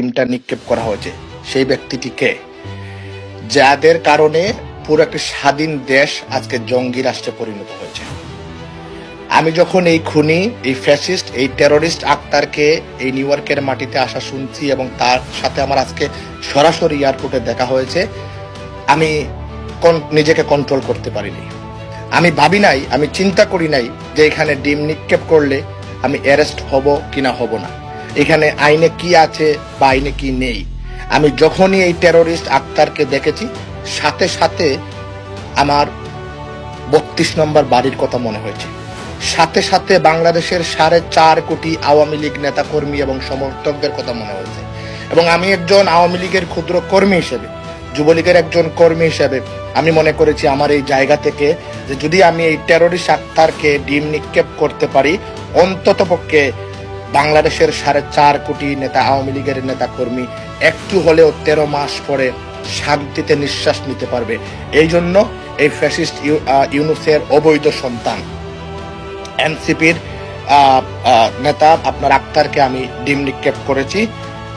ডিমটা নিক্ষেপ করা হয়েছে। সেই ব্যক্তিটিকে, যাদের কারণে পুরো একটি স্বাধীন দেশ আজকে জঙ্গি রাষ্ট্রে পরিণত হয়েছে। আমি যখন এই খুনি, এই ফ্যাসিস্ট, এই টেরোরিস্ট আক্তারকে এই নিউ ইয়র্কের মাটিতে আসা শুনছি এবং তার সাথে আমার আজকে সরাসরি এয়ারপোর্টে দেখা হয়েছে, আমি নিজেকে কন্ট্রোল করতে পারিনি। আমি ভাবি নাই, আমি চিন্তা করি নাই যে এখানে ডিম নিক্ষেপ করলে আমি অ্যারেস্ট হব কিনা হব না। এখানে আইনে কি আছে বা আইনে কি নেই। আমি যখনই এই টেরোরিস্ট আক্তারকে দেখেছি, সাথে সাথে আমার বত্রিশ নম্বর বাড়ির কথা মনে হয়েছে। সাথে সাথে বাংলাদেশের সাড়ে চার কোটি আওয়ামী লীগ নেতা কর্মী এবং সমর্থকদের কথা মনে হয়েছে। এবং আমি একজন আওয়ামী লীগের ক্ষুদ্র কর্মী হিসেবে, যুবলীগের একজন কর্মী হিসেবে, আমি মনে করেছি আমার এই জায়গা থেকে যে যদি আমি এই টেরোরিস্ট আক্তারকে ডিম নিক্ষেপ করতে পারি অন্তত পক্ষে বাংলাদেশের সাড়ে চার কোটি নেতা, আওয়ামী লীগের নেতা কর্মী একটু হলেও তেরো মাস পরে শান্তিতে নিঃশ্বাস নিতে পারবে। এই জন্য এই ফ্যাসিস্ট ইউ- ইউনুসের অবৈধ সন্তান, এনসিপির নেতা, আপনার আক্তারকে আমি ডিম নিক্ষেপ করেছি।